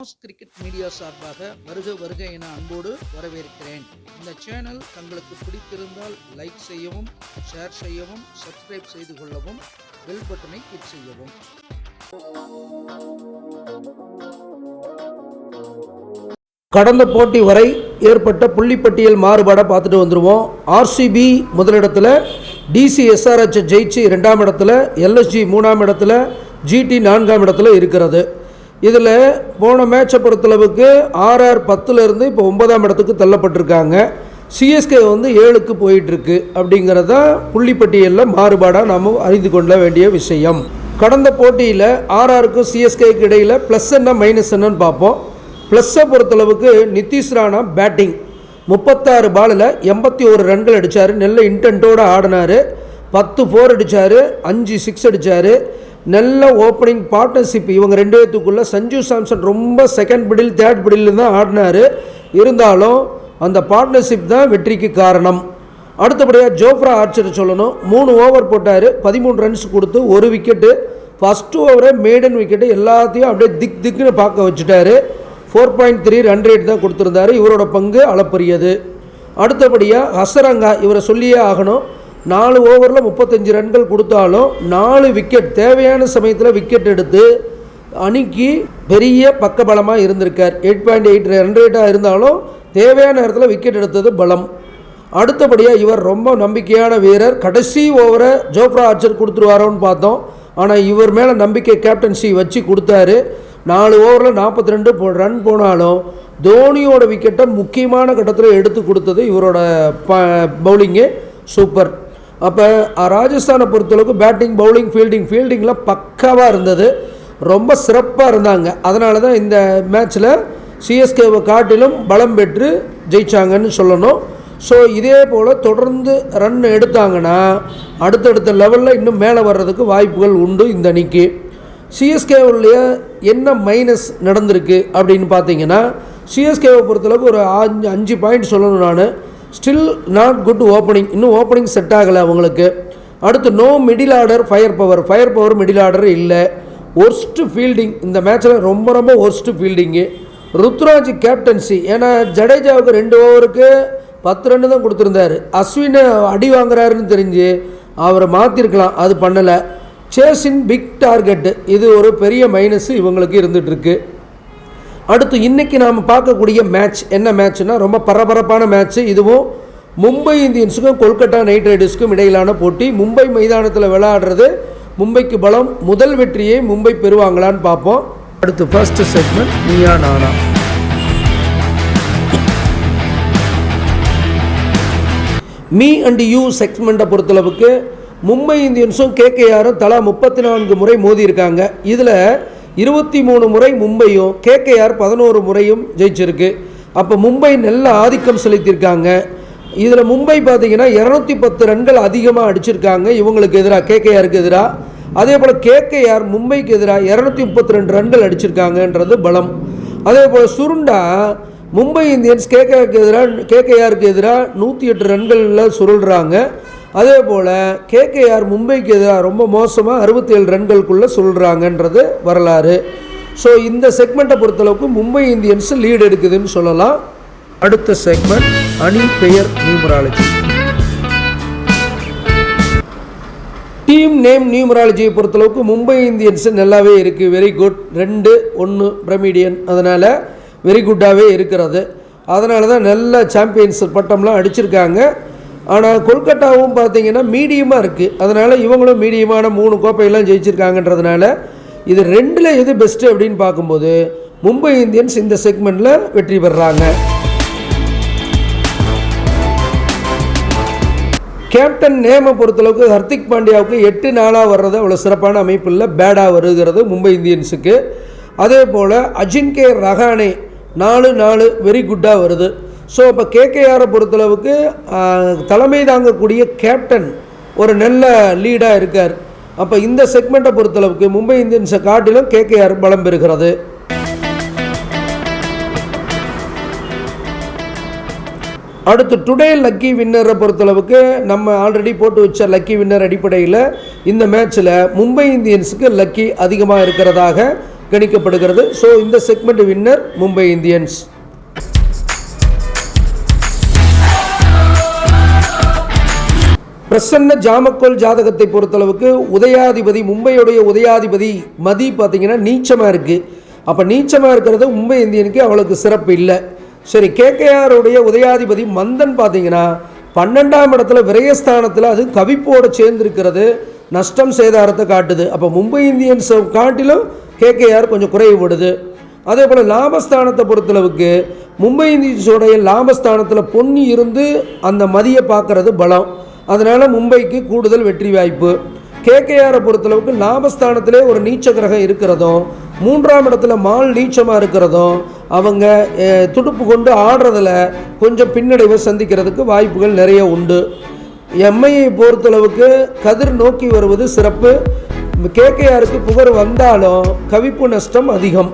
Sports cricket media சார்பாக வருக வருக என அன்போடு வரவேற்கிறேன். இந்த சேனல் தங்களுக்கு பிடித்திருந்தால் லைக் செய்யவும் ஷேர் செய்யவும் சப்ஸ்கிரைப் செய்து கொள்ளவும் பெல் பட்டனை கிளிக் செய்யவும். கடந்த போட்டி வரை ஏற்பட்ட புள்ளிப்பட்டியல் மாறுபாடை பார்த்துட்டு வந்துடுவோம் ஆர்சிபி முதலிடத்தில் டிசி எஸ்ஆர்ஹெச் ஜெயிச்சு ரெண்டாம் இடத்துல எல்எஸ்ஜி மூணாம் இடத்துல ஜிடி நான்காம் இடத்துல இருக்கிறது. இதில் போன மேட்சை பொறுத்தளவுக்கு ஆர்ஆர் பத்துலேருந்து இப்போ ஒன்பதாம் இடத்துக்கு தள்ளப்பட்டிருக்காங்க. சிஎஸ்கே வந்து ஏழுக்கு போயிட்டுருக்கு அப்படிங்கிறத புள்ளிப்பட்டியலில் மாறுபாடாக நாம் அறிந்து கொள்ள வேண்டிய விஷயம். கடந்த போட்டியில் ஆர்ஆருக்கும் சிஎஸ்கேக்கு இடையில் ப்ளஸ் என்ன மைனஸ் என்னன்னு பார்ப்போம். ப்ளஸ்ஸை பொறுத்தளவுக்கு நிதிஷ் ராணா பேட்டிங் முப்பத்தாறு பாலில் எண்பத்தி ஒரு ரன்கள் அடித்தார் நல்ல இன்டென்ட்டோடு ஆடினார். பத்து ஃபோர் அடித்தார் அஞ்சு சிக்ஸ் அடித்தார் நல்ல ஓப்பனிங் பார்ட்னர்ஷிப் இவங்க ரெண்டு பேத்துக்குள்ளே சஞ்சு சாம்சன் ரொம்ப செகண்ட் பிடில் தேர்ட் பிடில் தான் ஆடினார். இருந்தாலும் அந்த பார்ட்னர்ஷிப் தான் வெற்றிக்கு காரணம். அடுத்தபடியாக ஜோப்ரா ஆர்ச்சர் சொல்லணும். மூணு ஓவர் போட்டார். பதிமூணு ரன்ஸ் கொடுத்து ஒரு விக்கெட்டு ஃபஸ்ட்டு ஓவரே மேடன் விக்கெட்டு எல்லாத்தையும் அப்படியே திக் திக்குன்னு பார்க்க வச்சுட்டாரு. Four point three run rate தான் கொடுத்துருந்தாரு. இவரோட பங்கு அளப்பரியது. அடுத்தபடியாக ஹசரங்கா இவரை சொல்லியே ஆகணும். நாலு ஓவரில் முப்பத்தஞ்சு ரன்கள் கொடுத்தாலும் நாலு விக்கெட் தேவையான சமயத்தில் விக்கெட் எடுத்து அணிக்கு பெரிய பக்கபலமாக இருந்திருக்கார். எயிட் பாயிண்ட் எயிட் ரன் ரேட்டாக இருந்தாலும் தேவையான நேரத்தில் விக்கெட் எடுத்தது பலம். அடுத்தபடியாக இவர் ரொம்ப நம்பிக்கையான வீரர். கடைசி ஓவரை ஜோப்ரா ஆர்ச்சர் கொடுத்துருவாரோன்னு பார்த்தோம். ஆனால் இவர் மேலே நம்பிக்கை கேப்டன்சி வச்சு கொடுத்தாரு. நாலு ஓவரில் நாற்பத்தி ரெண்டு ரன் போனாலும் தோனியோட விக்கெட்டை முக்கியமான கட்டத்தில் எடுத்து கொடுத்தது இவரோட ப பவுலிங்கு சூப்பர். அப்போ ராஜஸ்தானை பொறுத்தளவுக்கு பேட்டிங் பவுலிங் ஃபீல்டிங் ஃபீல்டிங்கில் பக்காவாக இருந்தது. ரொம்ப சிறப்பாக இருந்தாங்க. அதனால தான் இந்த மேட்ச்சில் சிஎஸ்கேவை காட்டிலும் பலம் பெற்று ஜெயிச்சாங்கன்னு சொல்லணும். ஸோ இதே போல் தொடர்ந்து ரன் எடுத்தாங்கன்னா அடுத்தடுத்த லெவலில் இன்னும் மேலே வர்றதுக்கு வாய்ப்புகள் உண்டு இந்த அணிக்கு. சிஎஸ்கேவுடைய என்ன மைனஸ் நடந்திருக்கு அப்படின்னு பார்த்தீங்கன்னா சிஎஸ்கேவை பொறுத்தளவுக்கு ஒரு அஞ்சு அஞ்சு பாயிண்ட் சொல்லணும் நான். ஸ்டில் நாட் குட் ஓப்பனிங் இன்னும் ஓப்பனிங் செட் ஆகலை அவங்களுக்கு. அடுத்து no middle order fire power fire power middle order இல்லை. ஒர்ஸ்ட்டு ஃபீல்டிங் இந்த மேட்ச்சில் ரொம்ப ரொம்ப ஒர்ஸ்ட்டு ஃபீல்டிங்கு ருத்ராஜ் கேப்டன்சி ஏன்னா ஜடேஜாவுக்கு ரெண்டு ஓவருக்கு பத்து ரன்னு தான் கொடுத்துருந்தாரு. அஸ்வினை அடி வாங்குறாருன்னு தெரிஞ்சு அவரை மாற்றிருக்கலாம் அது பண்ணலை. சேஸின் பிக் டார்கெட்டு இது ஒரு பெரிய மைனஸ் இவங்களுக்கு இருந்துகிட்ருக்கு அடுத்து இன்றைக்கி நாம் பார்க்கக்கூடிய மேட்ச் என்ன மேட்ச்னா ரொம்ப பரபரப்பான மேட்ச்சு இதுவும் மும்பை இந்தியன்ஸுக்கும் கொல்கட்டா நைட் ரைடர்ஸுக்கும் இடையிலான போட்டி. மும்பை மைதானத்தில் விளையாடுறது மும்பைக்கு பலம் முதல் வெற்றியை மும்பை பெறுவாங்களான்னு பார்ப்போம். அடுத்து first segment Neeya Naana. Me and you செக்மெண்ட்டை பொறுத்தளவுக்கு மும்பை இந்தியன்ஸும் கேகேஆரும் தலா முப்பத்தி நான்கு முறை மோதியிருக்காங்க. இதில் இருபத்தி மூணு முறை மும்பையும் கேகேஆர் பதினோரு முறையும் ஜெயிச்சிருக்கு. அப்போ மும்பை நல்ல ஆதிக்கம் செலுத்தியிருக்காங்க. இதில் மும்பை பார்த்திங்கன்னா இரநூத்தி பத்து ரன்கள் அதிகமாக அடிச்சிருக்காங்க. இவங்களுக்கு எதிராக கேகேஆருக்கு எதிராக அதே போல் கேகேஆர் மும்பைக்கு எதிராக இரநூத்தி முப்பத்தி ரெண்டு ரன்கள் அடிச்சிருக்காங்கன்றது பலம். அதே போல் சுருண்டா மும்பை இந்தியன்ஸ் கேகேஆருக்கு எதிராக கேகேஆருக்கு எதிராக நூற்றி எட்டு ரன்களில் சுருள்றாங்க. அதே போல் கேகேஆர் மும்பைக்கு எதிராக ரொம்ப மோசமாக அறுபத்தேழு ரன்களுக்குள்ளே சொல்கிறாங்கன்றது வரலாறு. ஸோ இந்த செக்மெண்ட்டை பொறுத்தளவுக்கு மும்பை இந்தியன்ஸ் லீடு எடுக்குதுன்னு சொல்லலாம். அடுத்த செக்மெண்ட் அணி பெயர் நியூமராலஜி. டீம் நேம் நியூமராலஜியை பொறுத்தளவுக்கு மும்பை இந்தியன்ஸ் நல்லாவே இருக்குது வெரி குட் ரெண்டு ஒன்று பிரமிடியன். அதனால் வெரி குட்டாகவே இருக்கிறது. அதனால தான் நல்ல சாம்பியன்ஸ் பட்டம்லாம் அடிச்சிருக்காங்க. ஆனால் கொல்கட்டாவும் பார்த்தீங்கன்னா மீடியமாக இருக்குது அதனால் இவங்களும் மீடியமான மூணு கோப்பையெல்லாம் ஜெயிச்சிருக்காங்கன்றதுனால இது ரெண்டில் எது பெஸ்ட்டு அப்படின்னு பார்க்கும்போது மும்பை இந்தியன்ஸ் இந்த செக்மெண்ட்டில் வெற்றி பெறுறாங்க. கேப்டன் நேமை பொறுத்தளவுக்கு ஹர்திக் பாண்டியாவுக்கு எட்டு நாளாக வர்றது அவ்வளோ சிறப்பான அமைப்பு இல்லை. பேடாக வருகிறது மும்பை இந்தியன்ஸுக்கு. அதே போல் அஜின்கே ரஹானே நாலு நாலு வெரி குட்டாக வருது. ஸோ இப்போ கேகேஆரை பொறுத்தளவுக்கு தலைமை தாங்கக்கூடிய கேப்டன் ஒரு நல்ல லீடாக இருக்கார். அப்போ இந்த செக்மெண்ட்டை பொறுத்தளவுக்கு மும்பை இந்தியன்ஸை காட்டிலும் கேகேஆர் பலம் பெறுகிறது. அடுத்து டுடே லக்கி வின்னரை பொறுத்தளவுக்கு நம்ம ஆல்ரெடி போட்டு வச்ச லக்கி வின்னர் அடிப்படையில் இந்த மேட்ச்சில் மும்பை இந்தியன்ஸுக்கு லக்கி அதிகமாக இருக்கிறதாக கணிக்கப்படுகிறது. ஸோ இந்த செக்மெண்ட் வின்னர் மும்பை இந்தியன்ஸ். பிரசன்ன ஜாமக்கோல் ஜாதகத்தை பொறுத்தளவுக்கு உதயாதிபதி மும்பையுடைய உதயாதிபதி மதி பார்த்தீங்கன்னா நீச்சமாக இருக்குது அப்போ நீச்சமாக இருக்கிறது மும்பை இந்தியனுக்கு அவளுக்கு சிறப்பு இல்லை. சரி கேகேஆருடைய உதயாதிபதி மந்தன் பார்த்தீங்கன்னா பன்னெண்டாம் இடத்துல விரயஸ்தானத்தில் அது கவிப்போடு சேர்ந்திருக்கிறது. நஷ்டம் சேதாரத்தை காட்டுது. அப்போ மும்பை இந்தியன்ஸை காட்டிலும் கேகேஆர் கொஞ்சம் குறைவுபடுது. அதே போல் லாபஸ்தானத்தை பொறுத்தளவுக்கு மும்பை இந்தியன்ஸோடைய லாபஸ்தானத்தில் பொன்னி இருந்து அந்த மதியை பார்க்கறது பலம். அதனால் மும்பைக்கு கூடுதல் வெற்றி வாய்ப்பு. கேகேஆரை பொறுத்தளவுக்கு லாபஸ்தானத்திலே ஒரு நீச்ச கிரகம் இருக்கிறதும் மூன்றாம் இடத்துல மால் நீச்சமாக இருக்கிறதும் அவங்க துடுப்பு கொண்டு ஆடுறதில் கொஞ்சம் பின்னடைவை சந்திக்கிறதுக்கு வாய்ப்புகள் நிறைய உண்டு. எம்ஐயை பொறுத்தளவுக்கு கதிர் நோக்கி வருவது சிறப்பு. கேகேஆருக்கு புகழ் வந்தாலும் கவிப்பு நஷ்டம் அதிகம்.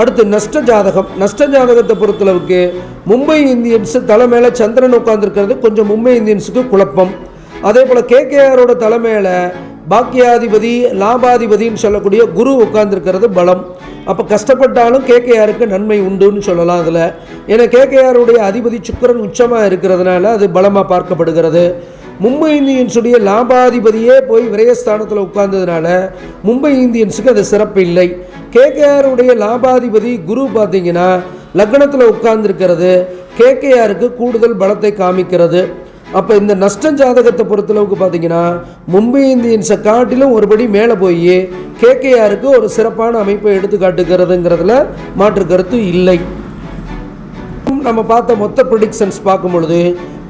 அடுத்து நஷ்ட ஜாதகம் நஷ்ட ஜாதகத்தை பொறுத்தளவுக்கு மும்பை இந்தியன்ஸ் தலை மேலே சந்திரன் உட்காந்துருக்கிறது கொஞ்சம் மும்பை இந்தியன்ஸுக்கு குழப்பம். அதே போல் கேகேஆரோட தலைமையில் பாக்கியாதிபதி லாபாதிபதின்னு சொல்லக்கூடிய குரு உட்கார்ந்திருக்கிறது பலம். அப்போ கஷ்டப்பட்டாலும் கேகேஆருக்கு நன்மை உண்டுன்னு சொல்லலாம் அதில். ஏன்னா கேகேஆருடைய அதிபதி சுக்கிரன் உச்சமாக இருக்கிறதுனால அது பலமாக பார்க்கப்படுகிறது. மும்பை இந்தியன்ஸுடைய லாபாதிபதியே போய் விரயஸ்தானத்தில் உட்கார்ந்ததுனால மும்பை இந்தியன்ஸுக்கு அது சிறப்பு இல்லை. கேகேஆருடைய லாபாதிபதி குரு பார்த்தீங்கன்னா லக்னத்தில் உட்கார்ந்துருக்கிறது. கேகேஆருக்கு கூடுதல் பலத்தை காமிக்கிறது. அப்போ இந்த நஷ்ட ஜாதகத்தை பொறுத்தளவுக்கு பார்த்தீங்கன்னா மும்பை இந்தியன்ஸை காட்டிலும் ஒருபடி மேலே போய் கேகேஆருக்கு ஒரு சிறப்பான அமைப்பை எடுத்து காட்டுகிறதுங்கிறதுல மாற்று கருத்து இல்லை. நம்ம பார்த்த மொத்த ப்ரிடிக்ஷன்ஸ் பார்க்கும் பொழுது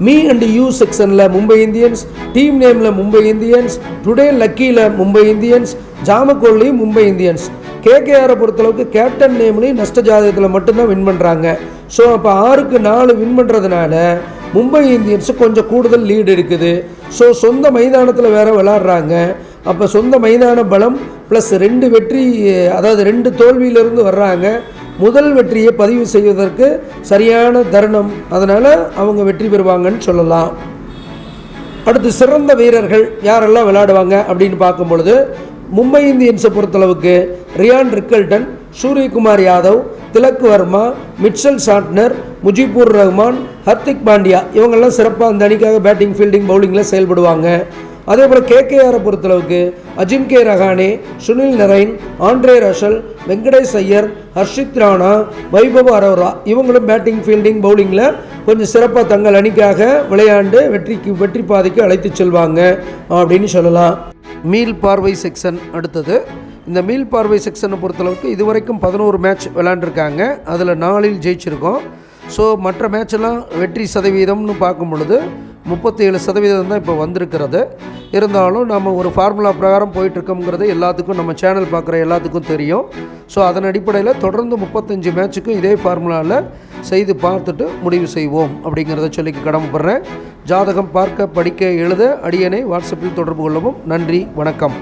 மீ அண்ட் யூ செக்ஷனில் மும்பை இந்தியன்ஸ் டீம் நேமில் மும்பை இந்தியன்ஸ் டுடே லக்கியில் மும்பை இந்தியன்ஸ் ஜாமக்கோல்லையும் மும்பை இந்தியன்ஸ் கேகேஆரை பொறுத்தளவுக்கு கேப்டன் நேம்லையும் நஷ்ட ஜாதகத்தில் மட்டும்தான் வின் பண்ணுறாங்க ஸோ அப்போ ஆறுக்கு நாலு வின் பண்ணுறதுனால மும்பை இந்தியன்ஸு கொஞ்சம் கூடுதல் லீடு இருக்குது. ஸோ சொந்த மைதானத்தில் வேற விளாட்றாங்க. அப்போ சொந்த மைதான பலம் ப்ளஸ் ரெண்டு வெற்றி அதாவது ரெண்டு தோல்வியிலிருந்து வர்றாங்க. முதல் வெற்றியை பதிவு செய்வதற்கு சரியான தருணம். அதனால் அவங்க வெற்றி பெறுவாங்கன்னு சொல்லலாம். அடுத்து சிறந்த வீரர்கள் யாரெல்லாம் விளையாடுவாங்க அப்படின்னு பார்க்கும் பொழுது மும்பை இந்தியன்ஸை பொறுத்தளவுக்கு Ryan Rickelton Suryakumar Yadav Tilak Varma Mitchell Santner Mujeebur Rahman Hardik Pandya. இவங்கெல்லாம் சிறப்பாக அந்த அணிக்காக பேட்டிங் ஃபீல்டிங் பவுலிங்கில் செயல்படுவாங்க. அதே போல் கேகேஆரை பொறுத்தளவுக்கு Ajinkya Rahane Sunil Narine Andre Russell Venkatesh Iyer Harshit Rana Vaibhav Arora இவங்களும் பேட்டிங் ஃபீல்டிங் பவுலிங்கில் கொஞ்சம் சிறப்பாக தங்கள் அணிக்காக விளையாண்டு வெற்றிக்கு வெற்றி பாதைக்கு அழைத்து செல்வாங்க அப்படின்னு சொல்லலாம். மீல் பார்வை செக்ஷன் அடுத்தது. இந்த மீல் பார்வை செக்ஷனை பொறுத்தளவுக்கு இதுவரைக்கும் பதினோரு மேட்ச் விளாண்டுருக்காங்க அதில் நாலில் ஜெயிச்சிருக்கோம். ஸோ மற்ற மேட்செல்லாம் வெற்றி சதவீதம்னு பார்க்கும் பொழுது முப்பத்தேழு சதவீதம் தான் இப்போ வந்திருக்கிறது. இருந்தாலும் நம்ம ஒரு ஃபார்முலா பிரகாரம் போயிட்டுருக்கோங்கிறது எல்லாத்துக்கும் நம்ம சேனல் பார்க்குற எல்லாத்துக்கும் தெரியும். ஸோ அதன் அடிப்படையில் தொடர்ந்து முப்பத்தஞ்சு மேட்ச்சுக்கும் இதே ஃபார்முலாவில் செய்து பார்த்துட்டு முடிவு செய்வோம் அப்படிங்கிறத சொல்லி கடமைப்படுறேன். ஜாதகம் பார்க்க படிக்க எழுத அடியனை வாட்ஸ்அப்பில் தொடர்பு கொள்ளவும். நன்றி வணக்கம்.